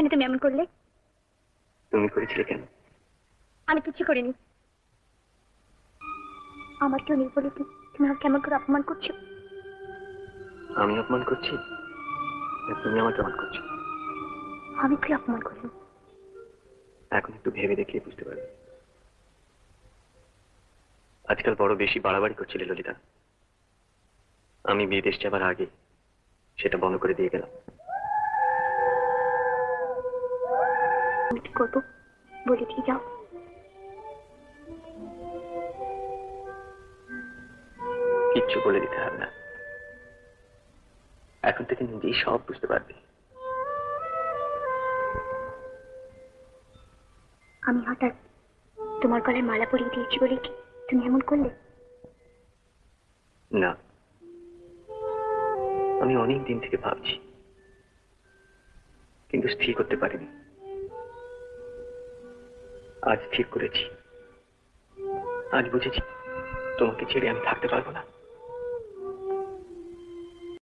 কেন তুমি এমন করলে? তুমি করেছিলে কেন? আমি কিছু করিনি। আমার কেউ নেই বলে তুমি আমাকে কেমন করে অপমান করছ? আমি অপমান করছি? তুমি আমাকে অপমান করছ? আমি কি অপমান করিনি এখন একটু ভেবে দেখলে বুঝতে পারবে। আজকাল বড় বেশি বাড়াবাড়ি করছিলে ললিতা। আমি বিদেশ যাবার আগে সেটা বন্ধ করে দিয়ে গেলাম। আমি কি করব। বলে দিয়ে যাও। কিচ্ছু বলে দিতে হবে না। এখন থেকে নিজেই সব বুঝতে পারবে। আমি হঠাৎ তোমার গলায় মালা পরিয়ে দিয়েছি বলে কি তুমি এমন করলে? না। আমি অনেক দিন থেকে ভাবছি। কিন্তু স্থির করতে পারিনি। আজ ঠিক করেছি। আজ বুঝেছি তোমাকে ছেড়ে আমি থাকতে পারব না।